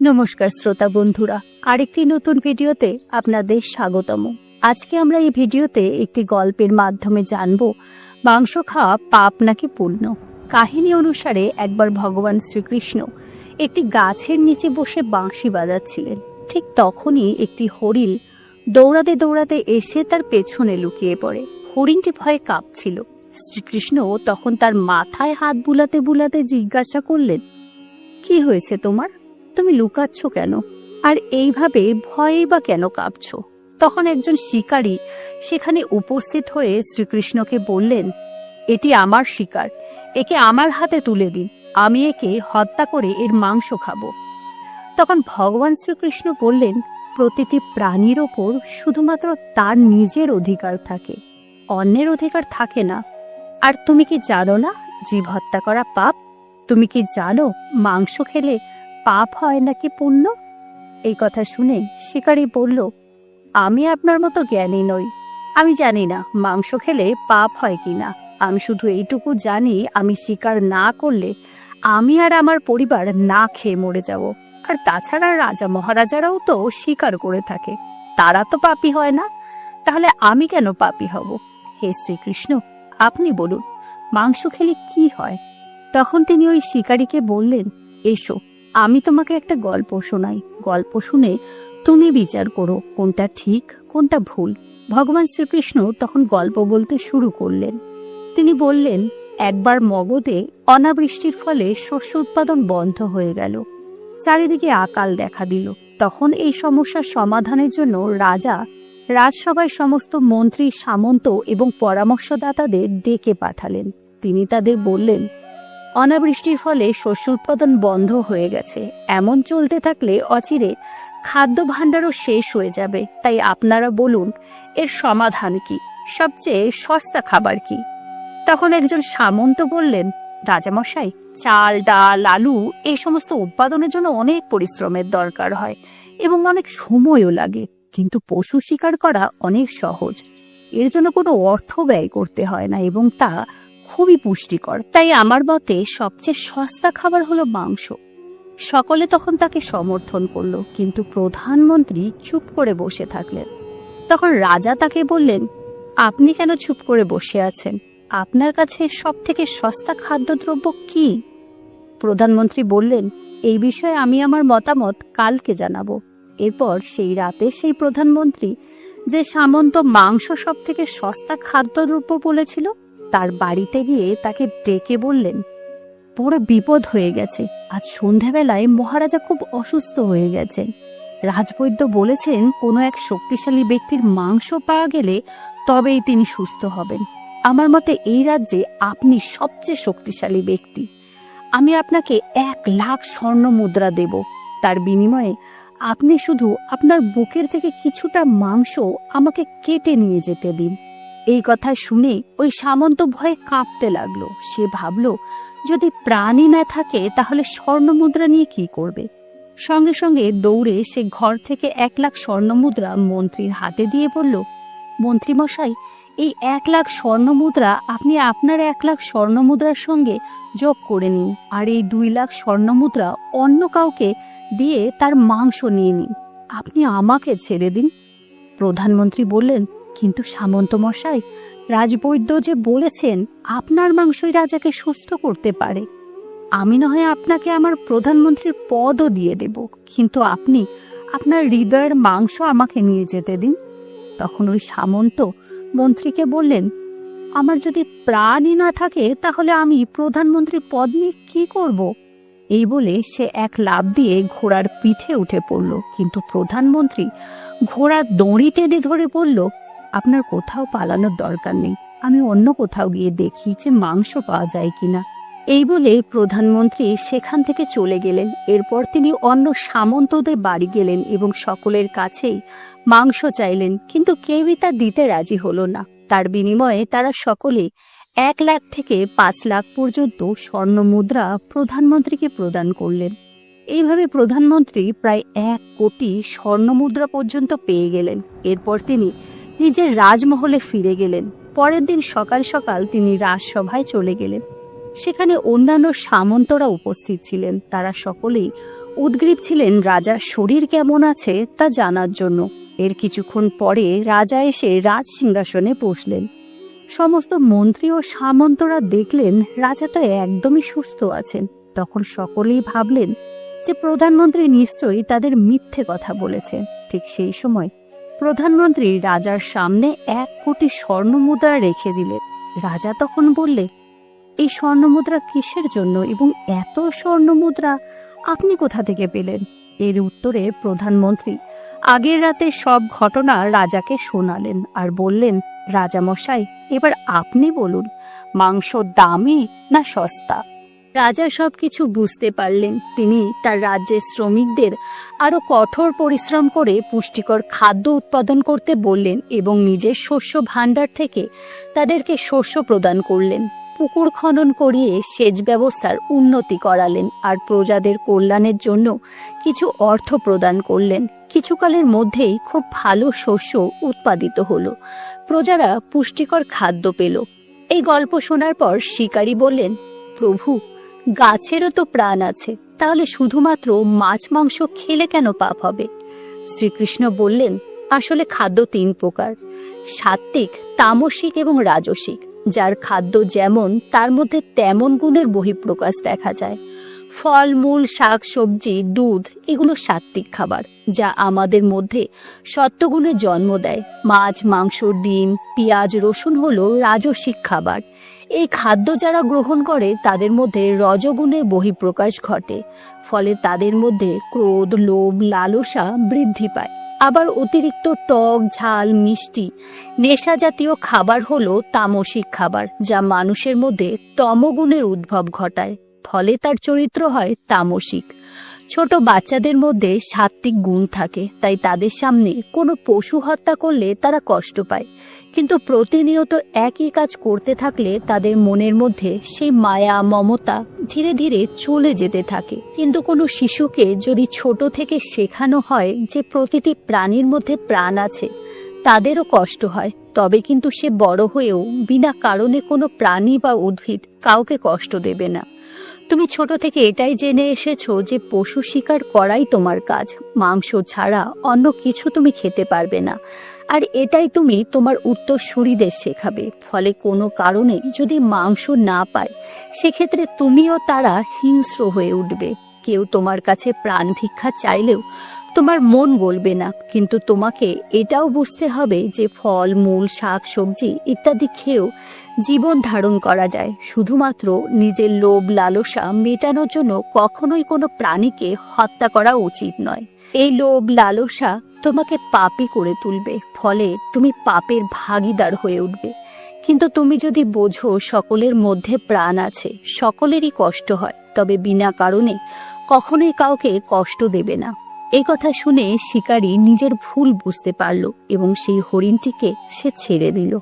নমস্কার শ্রোতা বন্ধুরা, আরেকটি নতুন ভিডিওতে আপনাদের স্বাগতম। আজকে আমরা এই ভিডিওতে একটি গল্পের মাধ্যমে জানব, মাংস খাওয়া পাপ নাকি পুণ্য? কাহিনী অনুসারে একবার ভগবান শ্রীকৃষ্ণ একটি গাছের নিচে বসে বাঁশি বাজাচ্ছিলেন। ঠিক তখনই একটি হরিণ দৌড়াতে দৌড়াতে এসে তার পেছনে লুকিয়ে পড়ে। হরিণটি ভয়ে কাঁপছিল। শ্রীকৃষ্ণ তখন তার মাথায় হাত বুলাতে বুলাতে জিজ্ঞাসা করলেন, কি হয়েছে তোমার? তুমি লুকাচ্ছ কেন? আর এইভাবে ভয়ে বা কেন কাঁপছ? তখন একজন শিকারী সেখানে উপস্থিত হয়ে শ্রীকৃষ্ণকে বললেন, এটি আমার শিকার। একে আমার হাতে তুলে দিন। আমি একে হত্যা করে এর মাংস খাব। তখন ভগবান শ্রীকৃষ্ণ বললেন, প্রতিটি প্রাণীর ওপর শুধুমাত্র তার নিজের অধিকার থাকে। অন্যের অধিকার থাকে না। আর তুমি কি জানো না, জীব হত্যা করা পাপ? তুমি কি জানো, মাংস খেলে পাপ হয় নাকি পুণ্য? এই কথা শুনে শিকারী বলল, আমি আপনার মতো জ্ঞানী নই। আমি জানি না মাংস খেলে পাপ হয় কি না আমি শুধু এইটুকু জানি, আমি শিকার না করলে আমি আর আমার পরিবার না খেয়ে মরে যাব। আর তাছাড়া রাজা মহারাজারাও তো শিকার করে থাকে। তারা তো পাপী হয় না। তাহলে আমি কেন পাপী হব? হে শ্রীকৃষ্ণ, আপনি বলুন, মাংস খেলে কি হয়? তখন তিনি ওই শিকারীকে বললেন, এসো আমি তোমাকে একটা গল্প শোনাই। গল্প শুনে তুমি বিচার করো কোনটা ঠিক, কোনটা ভুল। ভগবান শ্রীকৃষ্ণ তখন গল্প বলতে শুরু করলেন। তিনি বললেন, একবার মগধে অনাবৃষ্টির ফলে শস্য উৎপাদন বন্ধ হয়ে গেল। চারিদিকে আকাল দেখা দিল। তখন এই সমস্যার সমাধানের জন্য রাজা রাজসভায় সমস্ত মন্ত্রী, সামন্ত এবং পরামর্শদাতাদের ডেকে পাঠালেন। তিনি তাদের বললেন অনাবৃষ্টির ফলে শস্য উৎপাদন বন্ধ হয়ে গেছে। এমন চলতে থাকলে অচিরে খাদ্য ভাণ্ডারও শেষ হয়ে যাবে। তাই আপনারা বলুন, এর সমাধান কি? সবচেয়ে সস্তা খাবার কি? তখন একজন সামন্ত বললেন, রাজামশাই, চাল, ডাল, আলু এই সমস্ত উৎপাদনের জন্য অনেক পরিশ্রমের দরকার হয় এবং অনেক সময়ও লাগে। কিন্তু পশু শিকার করা অনেক সহজ। এর জন্য কোনো অর্থ ব্যয় করতে হয় না এবং তা খুবই পুষ্টিকর। তাই আমার মতে সবচেয়ে সস্তা খাবার হলো মাংস। সকলে তখন তাকে সমর্থন করল, কিন্তু প্রধানমন্ত্রী চুপ করে বসে থাকলেন। তখন রাজা তাকে বললেন, আপনি কেন চুপ করে বসে আছেন? আপনার কাছে সব থেকে সস্তা খাদ্যদ্রব্য কি? প্রধানমন্ত্রী বললেন, এই বিষয়ে আমি আমার মতামত কালকে জানাব। এরপর সেই রাতে সেই প্রধানমন্ত্রী যে সামন্ত মাংস সব থেকে সস্তা খাদ্যদ্রব্য বলেছিল তার বাড়িতে গিয়ে তাকে ডেকে বললেন বড় বিপদ হয়ে গেছে। আজ সন্ধেবেলায় মহারাজা খুব অসুস্থ হয়ে গেছেন। রাজবৈদ্য বলেছেন, কোনো এক শক্তিশালী ব্যক্তির মাংস পাওয়া গেলে তবেই তিনি সুস্থ হবেন। আমার মতে এই রাজ্যে আপনি সবচেয়ে শক্তিশালী ব্যক্তি। আমি আপনাকে এক লাখ স্বর্ণ মুদ্রা দেব। তার বিনিময়ে আপনি শুধু আপনার বুকের থেকে কিছুটা মাংস আমাকে কেটে নিয়ে যেতে দিন। এই কথা শুনে ওই সামন্ত ভয়ে কাঁপতে লাগল। সে ভাবলো, যদি প্রাণী না থাকে, তাহলে স্বর্ণ মুদ্রা নিয়ে কি করবে? সঙ্গে সঙ্গে দৌড়ে সে ঘর থেকে এক লাখ স্বর্ণ মুদ্রা মন্ত্রীর হাতে দিয়ে বলল মন্ত্রী মশাই এই এক লাখ স্বর্ণ মুদ্রা আপনি আপনার এক লাখ স্বর্ণ মুদ্রার সঙ্গে যোগ করে নিন, আর এই দুই লাখ স্বর্ণ মুদ্রা অন্য কাউকে দিয়ে তার মাংস নিয়ে নিন। আপনি আমাকে ছেড়ে দিন। প্রধানমন্ত্রী বললেন কিন্তু সামন্ত মশাই রাজবৈদ্য যে বলেছেন আপনার মাংসই রাজাকে সুস্থ করতে পারে। আমি না হয় আপনাকে আমার প্রধানমন্ত্রীর পদও দিয়ে দেব, কিন্তু আপনি আপনার হৃদয়ের মাংস আমাকে নিয়ে যেতে দিন। তখন ওই সামন্ত মন্ত্রীকে বললেন, আমার যদি প্রাণই না থাকে, তাহলে আমি প্রধানমন্ত্রীর পদ নিয়ে কি করব? এই বলে সে এক লাভ দিয়ে ঘোড়ার পিঠে উঠে পড়ল, কিন্তু প্রধানমন্ত্রী ঘোড়া দড়ি টেনে ধরে বলল আপনার কোথাও পালানোর দরকার নেই। আমি অন্য কোথাও গিয়ে দেখি যে মাংস পাওয়া যায় কিনা। এই বলে প্রধানমন্ত্রী সেখান থেকে চলে গেলেন। এরপর তিনি অন্য সামন্তদের বাড়ি গেলেন এবং সকলের কাছেই মাংস চাইলেন, কিন্তু কেউই তা দিতে রাজি হলো না। তার বিনিময়ে তারা সকলে এক লাখ থেকে পাঁচ লাখ পর্যন্ত স্বর্ণ মুদ্রা প্রধানমন্ত্রীকে প্রদান করলেন। এইভাবে প্রধানমন্ত্রী প্রায় এক কোটি স্বর্ণ মুদ্রা পর্যন্ত পেয়ে গেলেন। এরপর তিনি নিজের রাজমহলে ফিরে গেলেন। পরের দিন সকাল সকাল তিনি রাজসভায় চলে গেলেন। সেখানে অন্যান্য সামন্তরা উপস্থিত ছিলেন। তারা সকলেই উদ্গ্রীব ছিলেন, রাজার শরীর কেমন আছে তা জানার জন্য। এর কিছুক্ষণ পরে রাজা এসে রাজ সিংহাসনে বসলেন। সমস্ত মন্ত্রী ও সামন্তরা দেখলেন রাজা তো একদমই সুস্থ আছেন। তখন সকলেই ভাবলেন যে প্রধানমন্ত্রী নিশ্চয়ই তাদের মিথ্যে কথা বলেছেন। ঠিক সেই সময় প্রধানমন্ত্রী রাজার সামনে এক কোটি স্বর্ণমুদ্রা রেখে দিলেন। রাজা তখন বললে, এই স্বর্ণমুদ্রা কিসের জন্য এবং এত স্বর্ণমুদ্রা আপনি কোথা থেকে পেলেন? এর উত্তরে প্রধানমন্ত্রী আগের রাতে সব ঘটনা রাজাকে শোনালেন আর বললেন, রাজামশাই, এবার আপনি বলুন, মাংস দামি না সস্তা? রাজা সবকিছু বুঝতে পারলেন। তিনি তার রাজ্যের শ্রমিকদের আরও কঠোর পরিশ্রম করে পুষ্টিকর খাদ্য উৎপাদন করতে বললেন এবং নিজের শস্য ভাণ্ডার থেকে তাদেরকে শস্য প্রদান করলেন। পুকুর খনন করিয়ে সেচ ব্যবস্থার উন্নতি করালেন আর প্রজাদের কল্যাণের জন্য কিছু অর্থ প্রদান করলেন। কিছুকালের মধ্যেই খুব ভালো শস্য উৎপাদিত হলো। প্রজারা পুষ্টিকর খাদ্য পেল। এই গল্প শোনার পর শিকারী বললেন, প্রভু গাছেরও তো প্রাণ আছে। তাহলে শুধুমাত্র মাছ, মাংস খেলে কেন পাপ হবে? শ্রীকৃষ্ণ বললেন, আসলে খাদ্য তিন প্রকার। সাত্ত্বিক, তামসিক এবং রাজসিক। যার খাদ্য যেমন, তার মধ্যে তেমন গুণের বহিঃপ্রকাশ দেখা যায়। ফল, মূল, শাক, সবজি, দুধ, এগুলো সাত্ত্বিক খাবার, যা আমাদের মধ্যে সত্ত্বগুণের জন্ম দেয়। মাছ, মাংস, ডিম, পেঁয়াজ, রসুন হলো রাজসিক খাবার। এই খাদ্য যারা গ্রহণ করে, তাদের মধ্যে রজগুণের বহিঃপ্রকাশ ঘটে, ফলে তাদের মধ্যে ক্রোধ, লোভ, লালসা বৃদ্ধি পায়। আবার অতিরিক্ত টক, ঝাল, মিষ্টি নেশা জাতীয় খাবার হলো তামসিক খাবার, যা মানুষের মধ্যে তমগুণের উদ্ভব ঘটায়, ফলে তার চরিত্র হয় তামসিক। ছোট বাচ্চাদের মধ্যে সাত্ত্বিক গুণ থাকে, তাই তাদের সামনে কোনো পশু হত্যা করলে তারা কষ্ট পায়। কিন্তু প্রতিনিয়ত একই কাজ করতে থাকলে তাদের মনের মধ্যে সেই মায়া, মমতা ধীরে ধীরে চলে যেতে থাকে। কিন্তু কোনো শিশুকে যদি ছোট থেকে শেখানো হয় যে প্রতিটি প্রাণীর মধ্যে প্রাণ আছে, তাদেরও কষ্ট হয়। তবে কিন্তু সে বড় হয়েও বিনা কারণে কোনো প্রাণী বা উদ্ভিদ কাউকে কষ্ট দেবে না। তুমি ছোট থেকে এটাই জেনে এসেছ যে পশু শিকার করাই তোমার কাজ। মাংস ছাড়া অন্য কিছু তুমি খেতে পারবে না। আর এটাই তুমি তোমার উত্তরসূরিদের শেখাবে। ফলে কোনো কারণে যদি মাংস না পায়, সেক্ষেত্রে তুমিও তারা হিংস্র হয়ে উঠবে। কেউ তোমার কাছে প্রাণ ভিক্ষা চাইলেও তোমার মন গলবে না, কিন্তু তোমাকে এটাও বুঝতে হবে যে ফল, মূল, শাক, সবজি ইত্যাদি খেয়েও জীবন ধারণ করা যায়। শুধুমাত্র নিজের লোভ, লালসা মেটানোর জন্য কখনোই কোনো প্রাণীকে হত্যা করা উচিত নয়। এই লোভ, লালসা তোমাকে পাপি করে তুলবে, ফলে তুমি পাপের ভাগিদার হয়ে উঠবে। কিন্তু তুমি যদি বোঝো সকলের মধ্যে প্রাণ আছে, সকলেরই কষ্ট হয়, তবে বিনা কারণে কখনোই কাউকে কষ্ট দেবে না। এই কথা শুনে শিকারী নিজের ভুল বুঝতে পারল এবং সেই হরিণটিকে সে ছেড়ে দিল।